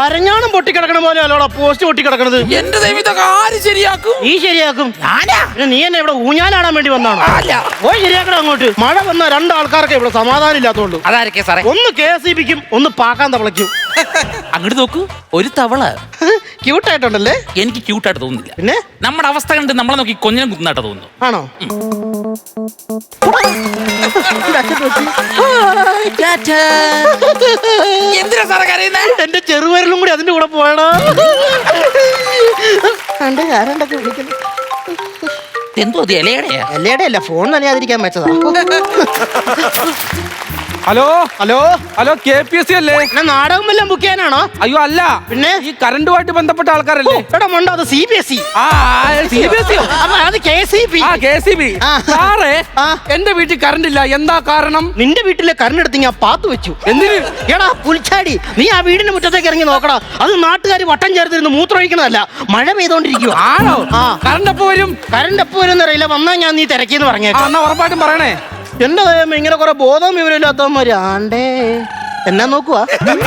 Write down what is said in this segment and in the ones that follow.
അരഞ്ഞാണം പൊട്ടിക്കിടക്കണ പോലെ അല്ലോടാ പോസ്റ്റ് പൊട്ടിക്കിടക്കണത്. എന്റെ ദൈവം ഇതൊക്കെ ആര് ശരിയാക്കും? നീ ശരിയാക്കും. ഞാനാ? പിന്നെ നീ എന്നെ ഇവിടെ ഊഞ്ഞാലാടാൻ വേണ്ടി വന്നാണോ? അല്ല പോയി ശരിയാക്കണം അങ്ങോട്ട്. മഴ വന്ന രണ്ടാൾക്കാർക്ക് ഇവിടെ സമാധാനം ഇല്ലാത്തോണ്ട് അതാരൊക്കെ സാറേ. ഒന്ന് കെ എസ് ഇ ബിക്കും ഒന്ന് പാക്കാൻ തവളയ്ക്കും അങ്ങോട്ട് നോക്കൂ ഒരു തവള. ക്യൂട്ടായിട്ടുണ്ടല്ലേ? എനിക്ക് ക്യൂട്ടായിട്ട് തോന്നുന്നില്ല. പിന്നെ? നമ്മുടെ അവസ്ഥ കണ്ട് നമ്മളെ നോക്കി കൊഞ്ഞിനെ കുത്തുന്നതായിട്ട് തോന്നുന്നു. ആണോ? എന്തിനാ സാറേ കരയുന്നേ? എന്റെ ചെറുവരലും കൂടി അതിന്റെ കൂടെ പോയടാ. കണ്ട് ആരണ്ടൊക്കെ വിളിക്കുന്നു. എന്തോ അത് ഇലയുടെ ഇലയുടെ അല്ല ഫോൺ നനയാതിരിക്കാൻ വെച്ചതാ. Hello? Hello? Hello K P S C അല്ലേ? എന്നാ നാടകം വല്ലതും ബുക്ക് ചെയ്യാനാണോ? അയ്യോ അല്ല. പിന്നെ? ഈ കറണ്ടുമായിട്ട് ബന്ധപ്പെട്ട ആൾക്കാരല്ലേ? എടാ മണ്ട അത് C B S E. C B S അപ്പൊ അത് കെ സി ബി. ആ കെ സി ബി. സാറേ എന്റെ വീട്ടിൽ കറണ്ട് ഇല്ല എന്താ കാരണം? നിന്റെ വീട്ടിലെ കറണ്ട് എടുത്ത് ഞാൻ പാത്ത് വെച്ചു. എന്തിന്? എടാ പുൽച്ചാടി നീ ആ വീടിന്റെ മുറ്റത്തേക്ക് ഇറങ്ങി നോക്കടാ. അത് നാട്ടുകാർ വട്ടം ചേർത്തിരുന്ന് മൂത്രമൊഴിക്കണതല്ല മഴ പെയ്തോണ്ടിരിക്കും ആണോ. കറണ്ട് എപ്പോ വരും? കറണ്ട് എപ്പോ വരും എന്നറിയില്ല. വന്നാ ഞാൻ നീ തിരക്കിന്ന് പറഞ്ഞേ ഉറപ്പായിട്ടും പറയണേ. എന്റെ ദൈവം ഇങ്ങനെ കുറെ ബോധം വിവരമില്ലാത്തവന്മാര് ആണ്ടേ. എന്നാ നോക്കുവാ?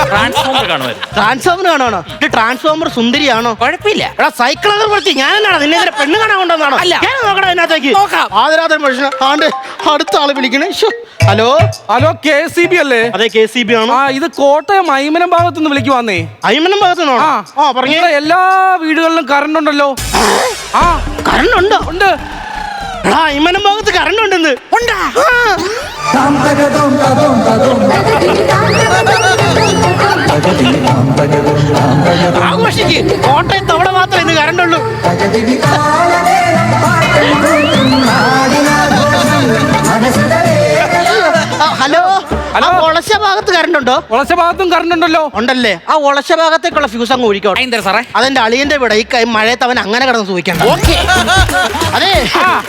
ട്രാൻസ്ഫോമർ കാണുമായിരുന്നു ട്രാൻസ്ഫോമർ കാണുവാണോ? ഇത് ട്രാൻസ്ഫോമർ സുന്ദരിയാണോ? കുഴപ്പമില്ല. എടാ സൈക്കിൾ കൊടുത്തി ഞാൻ എന്നാണ് നിന്നെ ഇങ്ങനെ പെണ്ണ് കാണാൻ കൊണ്ടുവന്നാണോ അല്ല. ഞാൻ നോക്കണം അതിനകത്തേക്ക്. നോക്കാം. ആദരാതര മനുഷ്യൻ ആണ്ട് അടുത്ത ആൾ വിളിക്കണേ. ശ്ശോ. Hello? Hello K C B അല്ലേ? അതെ കെ സി ബി ആണോ? ആ ഇത് കോട്ടയം ഐമനം ഭാഗത്ത് നിന്ന് വിളിക്കുവാന്നേ. അയ്മനം ഭാഗത്ത് നിന്നാണോ ആ. ആ പറഞ്ഞേ. ഇവിടെ എല്ലാ വീടുകളിലും കറണ്ട് ഉണ്ടല്ലോ. ആ. കറണ്ട് ഉണ്ടോ? ഉണ്ട്. അയ്മനം ഭാഗത്ത് കറണ്ട് ഉണ്ടെന്ന്. ഉണ്ടാ? ഭാഗത്ത് കറണ്ട് ഉണ്ടോ? വളച്ച ഭാഗത്തും കറണ്ട് ഉണ്ടല്ലോ. ഉണ്ടല്ലേ. ആ ഒളശ ഭാഗത്തേക്കുള്ള ഫ്യൂസ് അങ്ങ് ഒഴിക്കോട്ടെ സാറേ? അതെന്റെ അളിയന്റെ ഇവിടെ ഈ കൈ- മഴയത്ത് അവൻ അങ്ങനെ കിടന്ന് സൂക്ഷിക്കണം ഓക്കെ. അതെ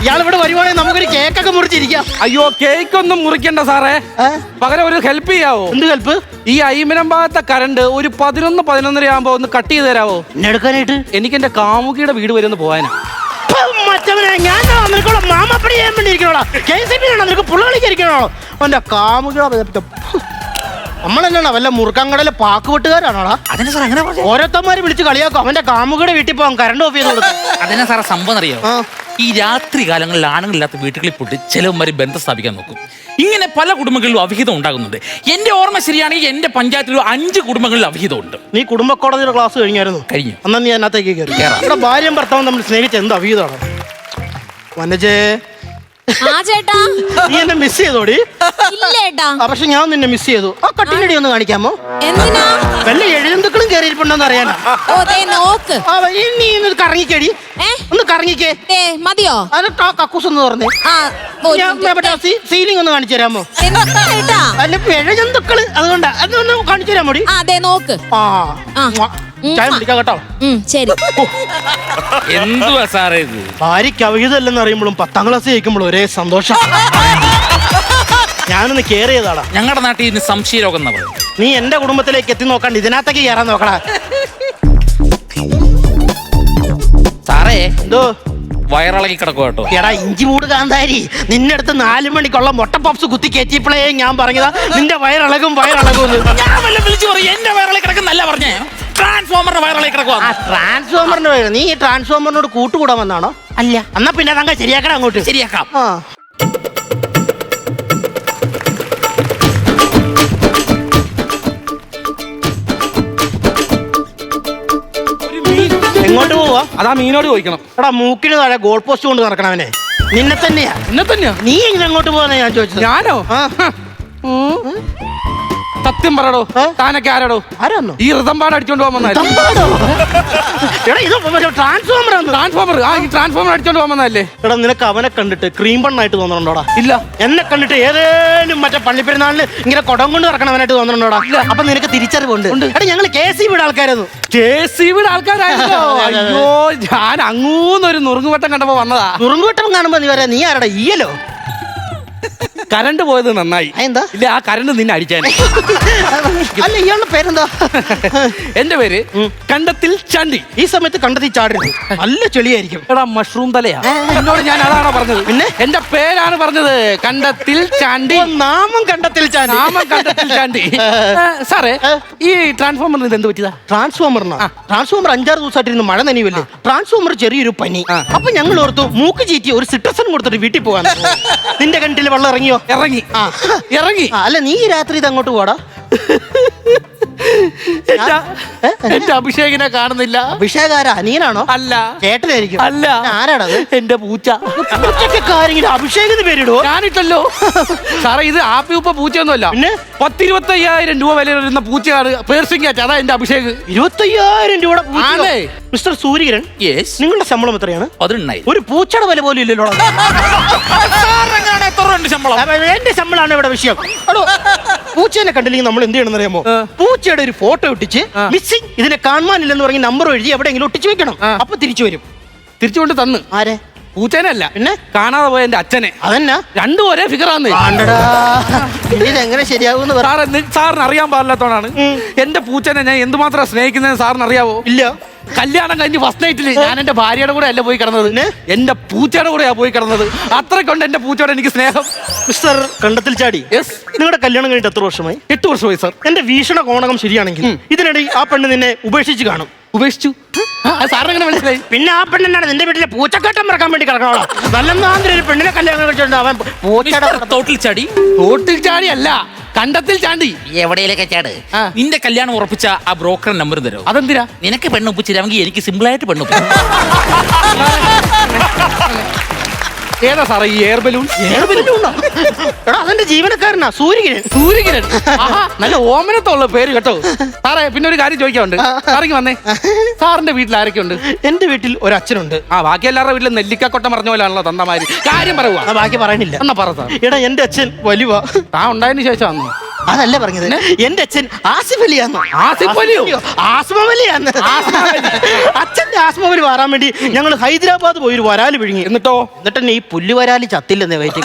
ഇയാൾ ഇവിടെ വരുവാണെങ്കിൽ നമുക്കൊരു കേക്കൊക്കെ മുറിച്ചിരിക്കാം. അയ്യോ കേക്ക് ഒന്നും മുറിക്കണ്ട സാറേ. ഏ? പകരം ഒരു ഹെൽപ്പ് ചെയ്യാവോ? എന്ത് ഹെൽപ്പ് ഈ അയ്മനം ഭാഗത്തെ കറണ്ട് ഒരു പതിനൊന്ന് പതിനൊന്നര ആകുമ്പോ ഒന്ന് കട്ട് ചെയ്ത് തരാവോ? എന്നെ എടുക്കാനായിട്ട്? എനിക്ക് എന്റെ കാമുകിയുടെ വീട് വരെ ഒന്ന് പോകാനാ മറ്റവനെ ഞാൻ നിനക്കുള്ള മാമപ്പടി ചെയ്യാൻ വേണ്ടി ഇരിക്കണോളാ കെ സി ബി ആണോ? നിനക്ക് പുള്ളകളിക്ക് ഇരിക്കണോ അവന്റെ കാമുക നമ്മളെന്നാണ്? വല്ല മുറുക്കാങ്കടയിലെ പാക്ക് വെട്ടുകാരാണോടാ? അതിനെ സാർ അങ്ങനെ പറഞ്ഞു. ഓരോരുത്തന്മാര് വിളിച്ച് കളിയാക്കും. അവന്റെ കാമുകയുടെ വീട്ടിൽ പോകാൻ കറണ്ട് ഓഫ് ചെയ്ത് കൊടുക്കും. അതിനെ സാറേ സംഭവം അറിയോ? ആ. ഈ രാത്രി കാലങ്ങളിൽ ആണുങ്ങളില്ലാത്ത വീട്ടുകളിൽ പോയിട്ട് ചിലവന്മാര് ബന്ധം സ്ഥാപിക്കാൻ നോക്കും. ഇങ്ങനെ പല കുടുംബങ്ങളിലും അവിഹിതം ഉണ്ടാകുന്നുണ്ട്. എന്റെ ഓർമ്മ ശരിയാണെങ്കിൽ എന്റെ പഞ്ചായത്തിൽ അഞ്ച് കുടുംബങ്ങളിൽ അവിഹിതം ഉണ്ട് നീ കുടുംബ കോടതിയുടെ ക്ലാസ് കഴിഞ്ഞായിരുന്നു? കഴിഞ്ഞു. അന്നാ നീ അതിനകത്തേക്ക് കയറി. കേറാം. ഇവിടെ ഭാര്യയും ഭർത്താവും തമ്മിൽ സ്നേഹിച്ച എന്ത് അവീതമാണ് വനജേ ആ ചേട്ടാ. നീ എന്നെ മിസ് ചെയ്തോടി. ഇല്ലേട്ടാ. ആ പക്ഷെ ഞാൻ നിന്നെ മിസ് ചെയ്തു. ആ കട്ടിലടി ഒന്ന് കാണിക്കാമോ? എന്തിനാ? വല്ല എഴുതുക്കളും കയറിയിരിപ്പുണ്ടോന്ന് അറിയാനാ ഓ ദേ നോക്ക്. ആ വഴി നീ ഒന്ന് കറങ്ങിക്കടി. ഏ? ഒന്ന് കറങ്ങിക്കേ. ദേ മതിയോ? കക്കൂസ് ഒന്ന് തുറന്നേ. ആ ഞാൻ മറ്റേ സീലിംഗ് ഒന്ന് കാണിച്ചു തരാമോ? എന്താ അല്ല പിഴജന്തുക്കൾ അതുകൊണ്ടാ അതൊന്ന് കാണിച്ചു തരാമോടി ആ ദേ നോക്ക്. ആ. ആ. ചായ കേട്ടോ. ഉം ശരി. എന്തുവാ സാറേ ഇത്? ഭാര്യയ്ക്ക് അവഹിതല്ലെന്ന് അറിയുമ്പോഴും പത്താം ക്ലാസ് ജയിക്കുമ്പോഴും ഒരേ സന്തോഷം. ഞാനൊന്ന് കെയർ ചെയ്താടാ. ഞങ്ങളുടെ നാട്ടിൽ ഇന്ന് സംശയരോഗം എന്നാ പറയും നീ എന്റെ കുടുംബത്തിലേക്ക് എത്തി നോക്കാണ്ട് ഇതിനകത്തേക്ക് കയറാൻ നോക്കടാ. സാറേ എന്തോ? വയറിളകി കിടക്കുക കേട്ടോ. എടാ ഇഞ്ചി മൂട് കാന്താരി. നിന്റെ അടുത്ത് നാലു മണിക്കുള്ള മുട്ട പപ്സ് കുത്തി കയറ്റിയപ്പോഴേ ഞാൻ പറഞ്ഞതാ നിന്റെ വയറിളകും വയറിളകും എന്ന്. ഞാൻ വല്ല വിളിച്ചു പറയും എന്റെ വയറിളകി കിടക്കുന്നല്ല പറഞ്ഞേ. ട്രാൻസ്ഫോമറിന്റെ വയറിളകി കിടക്കുക ആ ട്രാൻസ്ഫോമറിന്റെ പേര് നീ ഈ ട്രാൻസ്ഫോമറിനോട് കൂട്ടുകൂടാൻ വന്നാണോ? അല്ല. എന്നാ പിന്നെ അതങ്ങ് ശരിയാക്കണം അങ്ങോട്ട്. ശരിയാക്കാം. ആ. എങ്ങോട്ട് പോവാ? അതാ മീനോട് ചോദിക്കണം. എടാ മൂക്കിന് താഴെ ഗോൾ പോസ്റ്റ് കൊണ്ട് നടക്കണവനെ നിന്നെ തന്നെയാ എന്നെ തന്നെയാ നീ എങ്ങനെ അങ്ങോട്ട് പോവാന്നാ ഞാൻ ചോദിച്ചത്? ഞാനോ? ആ. സത്യം പറടോ? താനൊക്കെ ആരാടോ? ആരാന്നോ? ഈ ഋതമ്പാട് അടിച്ചോണ്ട് പോകാൻ ട്രാൻസ്ഫോമർ ആ ഈ ട്രാൻസ്ഫോമർ അടിച്ചോണ്ട് പോകാൻ എടാ നിനക്ക് അവനെ കണ്ടിട്ട് ക്രീം ബണ്ണായിട്ട് തോന്നണുണ്ടോടാ? ഇല്ല. എന്നെ കണ്ടിട്ട് ഏതേലും മറ്റേ പള്ളിപ്പെരുന്നാളിന് ഇങ്ങനെ കൊടം കൊണ്ട് നടക്കണവനായിട്ട് തോന്നണുണ്ടോടാ? അപ്പൊ നിനക്ക് തിരിച്ചറിവുണ്ട്. എടാ ഞങ്ങൾ കെ സി ബിയുടെ ആൾക്കാരായിരുന്നു. കെ സി ബിയുടെ ആൾക്കാരായിരുന്നോ. അയ്യോ ഞാൻ അങ്ങൂന്നൊരു നുറുങ്ങുവട്ടം കണ്ടപ്പോ വന്നതാ. നുറുങ്ങുവട്ടം കാണുമ്പോ നീ പറയാ നീ ആരടാ ഈയലോ? കറണ്ട് പോയത് നന്നായി. എന്താ? ഇല്ല ആ കരണ്ട് നിന്നെ അടിച്ചാൽ അല്ല ഇയാളുടെ പേരെന്താ? എന്റെ പേര് കണ്ടത്തിൽ ചണ്ടി. ഈ സമയത്ത് കണ്ടത്തിൽ ചാടരുത്. നല്ല ചെളിയായിരിക്കും. എടാ മഷ്റൂം തലയാ. എന്നോട് ഞാൻ അതാണോ പറഞ്ഞത്? പിന്നെ? എന്റെ പേരാണ് പറഞ്ഞത് കണ്ടത്തിൽ ചാണ്ടി. നാമം കണ്ടത്തിൽ ചാണ്ടി. നാമം കണ്ടത്തിൽ ചാണ്ടി. സാറേ ഈ ട്രാൻസ്ഫോമറിന് ഇത് എന്ത് പറ്റിയതാ ട്രാൻസ്ഫോമറിനാ ട്രാൻസ്ഫോമർ അഞ്ചാറ് ദിവസമായിട്ടിരുന്ന് മഴ നനയുമല്ലേ ട്രാൻസ്ഫോമർ ചെറിയൊരു പനി. അപ്പൊ ഞങ്ങൾ ഓർത്തു മൂക്ക് ചീറ്റി ഒരു സിട്രസൺ കൊടുത്തിട്ട് വീട്ടിൽ പോകാൻ നിന്റെ കിണറ്റിൽ വെള്ളം ഇറങ്ങിയോ? ഇറങ്ങി. ആ. ഇറങ്ങി. ആ, അല്ല നീ ഈ രാത്രി ഇത് അങ്ങോട്ട് പോടാ. എന്റെ എന്റെ അഭിഷേകിനെ കാണുന്നില്ല. അഭിഷേകാര? അനിയനാണോ? അല്ല. ചേട്ടനായിരിക്കും. അല്ല. ആരാടത് എന്റെ പൂച്ച. പൂച്ചക്കാരെങ്കിലും അഭിഷേകിന് പേരിടോ ഞാനിട്ടല്ലോ. സാറേ ഇത് ആപ്പി ഉപ്പ പൂച്ചയൊന്നുമല്ല. പിന്നെ? പത്തിരുപത്തയ്യായിരം രൂപ വില വരുന്ന പൂച്ചയാണ് കാറ്റ് അതാ എന്റെ അഭിഷേക്. ഇരുപത്തയ്യായിരം രൂപ ആണേ. മിസ്റ്റർ സൂര്യകിരൺ യെസ് നിങ്ങളുടെ ശമ്പളം എത്രയാണ്? പതിനെണ്ണായി ഒരു പൂച്ചയുടെ വില പോലും ഇല്ലല്ലോ ശമ്പളം? എന്റെ ശമ്പളമാണ് ഇവിടെ വിഷയം. പൂച്ചേനെ കണ്ടില്ലെങ്കിൽ നമ്മൾ എന്ത് ചെയ്യണമെന്ന് അറിയാമോ? പൂച്ചയുടെ ഒരു ഫോട്ടോ ഒട്ടിച്ച് മിസ്സിംഗ് ഇതിനെ കാണാനില്ലെന്ന് പറഞ്ഞ് നമ്പർ എഴുതി എവിടെയെങ്കിലും ഒട്ടിച്ചു വെക്കണം. അപ്പൊ തിരിച്ചു വരും. തിരിച്ചു കൊണ്ട് തന്ന്. ആരെ? പൂച്ചേനല്ല. പിന്നെ? കാണാതെ പോയ എന്റെ അച്ഛനെ. അതന്നെ? രണ്ടും ഒരേ ഫിഗറാന്ന് ഇതെങ്ങനെ ശരിയാവും സാറിന് അറിയാൻ പാടില്ലാത്തോണ്ടാണ്. എന്റെ പൂച്ചനെ ഞാൻ എന്തുമാത്രം സ്നേഹിക്കുന്നതെന്ന് സാറിന് അറിയാവോ? ഇല്ല. കല്യാണം കഴിഞ്ഞ് ഫസ്റ്റ് നൈറ്റിൽ ഞാൻ എന്റെ ഭാര്യയുടെ കൂടെ അല്ല പോയി കിടന്നത്. എന്റെ പൂച്ചയുടെ കൂടെയാ പോയി കിടന്നത്. അത്രയ്ക്കൊണ്ട് എന്റെ പൂച്ചയോട് എനിക്ക് സ്നേഹം. മിസ്റ്റർ കണ്ടത്തിൽ ചാടി. യെസ് നിങ്ങളുടെ കല്യാണം കഴിഞ്ഞിട്ട് എത്ര വർഷമായി? എട്ട് വർഷമായി സാർ എന്റെ വീക്ഷണ കോണകം ശരിയാണെങ്കിൽ ഇതിനിടയിൽ ആ പെണ്ണ് നിന്നെ ഉപേക്ഷിച്ച് കാണും. ഉപേക്ഷിച്ചു? മനസ്സിലായി? പിന്നെ ആ പെണ്ണെന്നാണ് നിന്റെ വീട്ടിലെ പൂച്ചക്കാട്ടം മറക്കാൻ വേണ്ടി കിടക്കണോ? നല്ല ഒരു പെണ്ണിനെ കല്യാണം കഴിച്ചിട്ടുണ്ട് അവൻ പൂച്ചയുടെ തോട്ടിൽ ചാടി. തോട്ടിൽ ചാടിയല്ല കണ്ടത്തിൽ ചാണ്ടി. എവിടെയിലേക്ക് ചാട്? ആ. നിന്റെ കല്യാണം ഉറപ്പിച്ച ആ ബ്രോക്കർ നമ്പർ തരോ? അതെന്തിനാ? നിനക്ക് പെണ്ണൊപ്പിച്ചിരാമെങ്കിൽ എനിക്ക് സിമ്പിൾ ആയിട്ട് പെണ്ണൊപ്പിച്ചു ഏതാ സാറേ ഈ എയർ ബലൂൺ എയർ ബലൂണാ? എടാ അതെന്റെ ജീവനക്കാരനാ സൂര്യകിരൻ സൂര്യകിരൺ? ആഹാ, നല്ല ഓമനത്തുള്ള പേര് കേട്ടോ. സാറേ പിന്നെ ഒരു കാര്യം ചോദിക്കാറുണ്ട് സാറിങ് വന്നേ? സാറിന്റെ വീട്ടിൽ ആരൊക്കെയുണ്ട്? എന്റെ വീട്ടിൽ ഒരു അച്ഛനുണ്ട്. ആ ബാക്കി എല്ലാവരുടെ വീട്ടിൽ നെല്ലിക്കക്കൊട്ട പറഞ്ഞ പോലെയാണല്ലോ തന്നമാര് കാര്യം പറയുക ആ ബാക്കി പറയണില്ല എന്നാ പറ സാർ. എടാ എന്റെ അച്ഛൻ വലുവ താൻ ഉണ്ടായതിനു ശേഷം വന്നു അതല്ല പറഞ്ഞത്. എന്റെ അച്ഛൻ ആസിഫ് അലിയാന്ന്? ആസിഫ് അലിയോ? ആസ്മ വലിയാന്ന് അച്ഛൻ വലി മാറാൻ വേണ്ടി ഞങ്ങൾ ഹൈദരാബാദ് പോയി ഒരു വരാൽ വിഴുങ്ങി എന്നിട്ടോ? എന്നിട്ട് തന്നെ ഈ പുല്ല് വരാൽ ചത്തില്ലെന്നേ വയറ്റി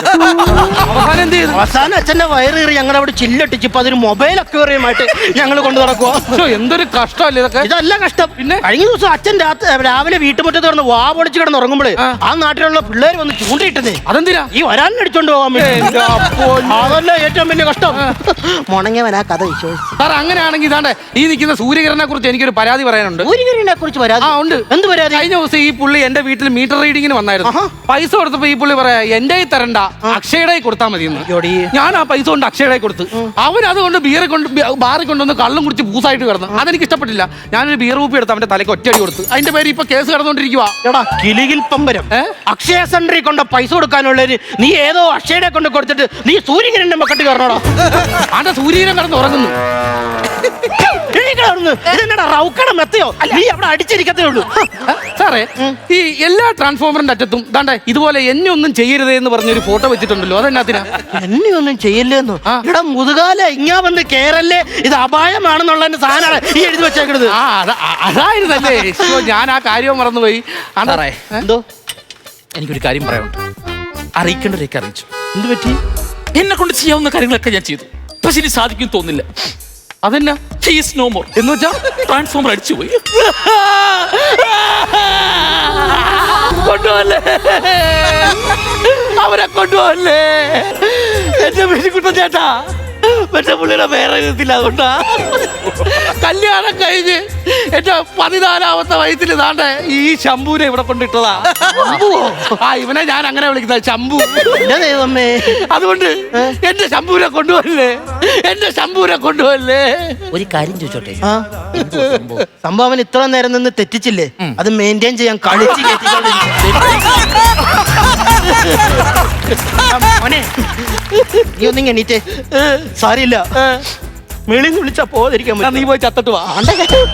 അവസാനം എന്ത് ചെയ്തു? അവസാനം അച്ഛന്റെ വയറ് കയറി ഞങ്ങൾ അവിടെ ചില്ലട്ടിച്ച് ഇപ്പൊ അതൊരു മൊബൈൽ അക്വേറിയമായിട്ട് ഞങ്ങൾ കൊണ്ടു നടക്കുക ശ്ശോ, എന്തൊരു കഷ്ടമല്ലേ ഇതൊക്കെ? ഇതല്ല കഷ്ടം. പിന്നെ? കഴിഞ്ഞ ദിവസം അച്ഛൻ രാത്രി രാവിലെ വീട്ടുമുറ്റത്ത് കിടന്ന് വാ പൊളിച്ച് കിടന്ന് ഉറങ്ങുമ്പോൾ ആ. നാട്ടിലുള്ള പിള്ളേർ വന്ന് ചൂണ്ടിയിട്ടതേ. അതെന്തിനാ? ഈ വരാലിനെ അടിച്ചോണ്ട് പോകാൻ വേണ്ടി. എന്റെ അപ്പോ. അതല്ല ഏറ്റവും വലിയ കഷ്ടം. മുണങ്ങിയവൻ ആ കഥ വിശ്വസിച്ചു. സാർ അങ്ങനെയാണെങ്കിൽ ഇതാണ്ട് ഈ നിൽക്കുന്ന സൂര്യകിരനെ കുറിച്ച് എനിക്കൊരു പരാതി പറയാനുണ്ട്. സൂര്യകിരനെ കുറിച്ച് വരാതെ ആ ഉണ്ട്. എന്ത് പരാതി? കഴിഞ്ഞ ദിവസം ഈ പുള്ളി എന്റെ വീട്ടിൽ മീറ്റർ റീഡിങ്ങിന് വന്നായിരുന്നു. പൈസ കൊടുത്തപ്പോ ഈ പുള്ളി പറയാ എന്റെ തരണ്ട അക്ഷയുടെ കൊടുത്താൽ മതി ഞാൻ ആ പൈസ കൊണ്ട് അക്ഷയുടെ കൊടുത്തു. അവൻ അതുകൊണ്ട് ബിയറെ കൊണ്ട് ബാറി ബാറിൽ കൊണ്ടുവന്ന് കള്ളും കുടിച്ച് പൂസായിട്ട് കിടന്നു. അതെനിക്ക് ഇഷ്ടപ്പെട്ടില്ല ഞാനൊരു ബിയർ കൂപ്പി എടുത്ത് അവന്റെ തലയ്ക്ക് ഒറ്റയടി കൊടുത്തു. അതിന്റെ പേര് ഇപ്പൊ കേസ് കിടന്നുകൊണ്ടിരിക്കുക കിളികിൽ പമ്പരം. അക്ഷയ സെന്ററിൽ കൊണ്ട് പൈസ കൊടുക്കാനുള്ളവര് നീ ഏതോ അക്ഷയുടെ കൊണ്ട് കൊടുത്തിട്ട് നീ സൂര്യകിരന്റെ മക്കട്ട് കയറണോ ആന്റെ സൂര്യനെ കിടന്ന് ഉറങ്ങുന്നു. നീ അവിടെ അടിച്ചിരിക്കത്തേ ഉള്ളൂ. സാറേ ഈ എല്ലാ ട്രാൻസ്ഫോമറിന്റെ അറ്റത്തും ദാണ്ട ഇതുപോലെ എന്നെ ഒന്നും ചെയ്യരുതേ എന്ന് പറഞ്ഞൊരു ഫോട്ടോ വെച്ചിട്ടുണ്ടല്ലോ. അതെന്നാത്തിനാ? എന്നെ ഒന്നും ചെയ്യില്ലെന്നു ഇവിടെ മുതുകാല ഇങ്ങാ വന്ന് കേറല്ലേ? ഇത് അപായമാണെന്നുള്ള സാധനമാണ് ഈ എഴുതി വെച്ചേക്കണത്. ആ അതാ- അതായിരുന്നല്ലേ. ഞാൻ ആ കാര്യം മറന്നുപോയി. സാറേ. എന്തോ? എനിക്കൊരു കാര്യം പറയാനുണ്ട്. അറിയിക്കേണ്ടവരേക്ക് അറിയിച്ചു. എന്ത് പറ്റി? എന്നെ കൊണ്ട് ചെയ്യാവുന്ന കാര്യങ്ങളൊക്കെ ഞാൻ ചെയ്തു. പക്ഷെ ഇനി സാധിക്കും തോന്നില്ല. അതെന്നാ ഹീസ് നോ മോർ എന്ന് വെച്ചാൽ ട്രാൻസ്ഫോമർ അടിച്ചുപോയി കൊണ്ടുപോകല്ലേ? അവരെ കൊണ്ടുപോകല്ലേ? എന്റെ മെലിക്കുട്ട ചേട്ടാ. മറ്റേ പുള്ളിയുടെ വേറെ വിധത്തില്ല അതുകൊണ്ടാ. കല്യാണം കഴിഞ്ഞ് എന്റെ പതിനാലാമത്തെ വയസ്സിൽ ഇതാണ്ട് ഈ ശംഭുവിനെ ഇവിടെ കൊണ്ടിട്ടതാ. ആ ഇവനെ ഞാൻ അങ്ങനെ വിളിക്കുന്നത് ശംഭു. ദൈവമേ. അതുകൊണ്ട് എന്റെ ശംഭുവിനെ കൊണ്ടുവരില്ലേ? എന്റെ ശംഭുവിനെ കൊണ്ടുവരില്ലേ? ഒരു കാര്യം ചോദിച്ചോട്ടെ? സംഭവം? ഇത്ര നേരം നിന്ന് തെറ്റിച്ചില്ലേ? അത് മെയിന്റെയിൻ ചെയ്യാൻ കളിച്ച് മോനെ നീ ഒന്നിങ്ങ എണീറ്റേ. സാരില്ല മേളിന്ന് വിളിച്ചാ പോകാതിരിക്കാൻ നീ പോയി ചത്തട്ട് വാ.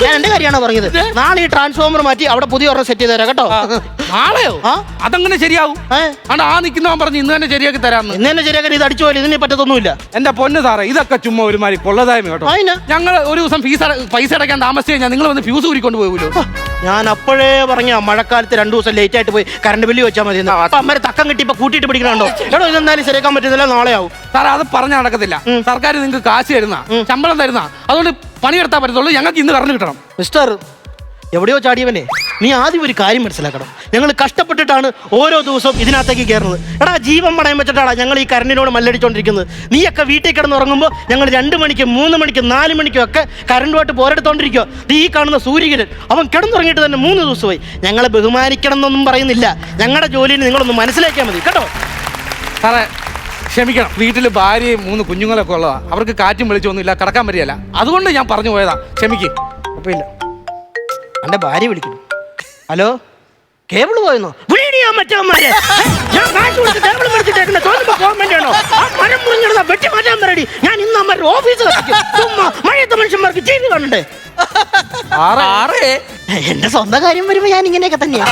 ഞാൻ എന്റെ കാര്യമാണോ പറഞ്ഞത്? നാളെ ഈ ട്രാൻസ്ഫോമർ മാറ്റി അവിടെ പുതിയ ഒരെണ്ണം സെറ്റ് ചെയ്ത് തരാം കേട്ടോ നാളെയോ? അതങ്ങനെ ശരിയാവും? ആണ്ട് ആ നിൽക്കുന്നവൻ പറഞ്ഞു ഇന്ന് തന്നെ ശരിയാക്കി തരാന്ന്. ഇന്ന് തന്നെ ശരിയാക്കാൻ ഇത് അടിച്ചു പോലെ ഇതിനെ പറ്റത്തൊന്നുമില്ല. എന്റെ പൊന്ന് സാറേ ഇതൊക്കെ ചുമ്മാ ഒരുമാതിരി കൊള്ളതായ്മ കേട്ടോ. ഞങ്ങൾ ഒരു ദിവസം ഫീസ് പൈസ അടയ്ക്കാൻ താമസിച്ചു കഴിഞ്ഞാൽ നിങ്ങൾ വന്ന് ഫ്യൂസ് ഊരിക്കൊണ്ട് പോകുമല്ലോ ഞാൻ അപ്പോഴേ പറഞ്ഞ മഴക്കാലത്ത് രണ്ടു ദിവസം ലേറ്റ് ആയിട്ട് പോയി കറണ്ട് ബില്ല് വെച്ചാൽ മതി അപ്പൊ അമ്മരെ തക്കം കിട്ടി ഇപ്പൊ കൂട്ടിയിട്ട് പിടിക്കണുണ്ടോ? എടോ ഇതെന്തായാലും ശരിയാക്കാൻ പറ്റുന്നില്ല നാളെ ആവും. സാർ അത് പറഞ്ഞ നടക്കത്തില്ല. സർക്കാർ നിങ്ങൾക്ക് കാശ് തരുന്ന ശമ്പളം തരുന്ന. അതുകൊണ്ട് പണിയെടുത്താൽ പറ്റത്തുള്ളൂ ഞങ്ങൾക്ക് ഇന്ന് കറണ്ട് കിട്ടണം. മിസ്റ്റർ എവിടെയോ ചാടിയവനെ. നീ ആദ്യം ഒരു കാര്യം മനസ്സിലാക്കണം. ഞങ്ങൾ കഷ്ടപ്പെട്ടിട്ടാണ് ഓരോ ദിവസവും ഇതിനകത്തേക്ക് കയറുന്നത്. എടാ ജീവൻ പണയം വെച്ചിട്ടാണ് ഞങ്ങൾ ഈ കറണ്ടിനോട് മല്ലടിച്ചോണ്ടിരിക്കുന്നത്. നീയൊക്കെ വീട്ടിൽ കിടന്ന് ഉറങ്ങുമ്പോൾ ഞങ്ങൾ രണ്ട് മണിക്ക് മൂന്ന് മണിക്ക് നാല് മണിക്കും ഒക്കെ കറണ്ടുമായിട്ട് പോരെടുത്തോണ്ടിരിക്കുക നീ ഈ കാണുന്ന സൂര്യകിരൻ അവൻ കിടന്നുറങ്ങിയിട്ട് തന്നെ മൂന്ന് ദിവസമായി. ഞങ്ങളെ ബഹുമാനിക്കണം എന്നൊന്നും പറയുന്നില്ല ഞങ്ങളുടെ ജോലിയിൽ നിങ്ങളൊന്ന് മനസ്സിലാക്കിയാൽ മതി കേട്ടോ? സാറേ ക്ഷമിക്കണം. വീട്ടിൽ ഭാര്യയും മൂന്ന് കുഞ്ഞുങ്ങളൊക്കെ ഉള്ളതാ. അവർക്ക് കാറ്റും വെളിച്ചൊന്നുമില്ല കിടക്കാൻ പറ്റിയല്ല. അതുകൊണ്ട് ഞാൻ പറഞ്ഞു പോയതാ. ക്ഷമിക്ക്. കുഴപ്പമില്ല. എന്റെ ഭാര്യ വിളിക്കുന്നു. ഹലോ? കേബിൾ പോയെന്നോ? വിളിയടിയാ മറ്റവന്മാരെ. ഞാൻ കാശ് കൊടുത്ത് കേബിൾ മേടിച്ചിട്ടേക്കുന്ന ആ മരം മുറിഞ്ഞിടുന്ന വെട്ടി മാറ്റാൻ പറയടി. ഞാൻ ഇന്ന് അമ്മരുടെ ഓഫീസ് ചുമ്മാ മഴയത്തെ മനുഷ്യന്മാർക്ക് ചെയ്ത് കാണണ്ടേ? ആറേ എന്റെ സ്വന്തം കാര്യം വരുമ്പോ ഞാൻ ഇങ്ങനെയൊക്കെ തന്നെയാ.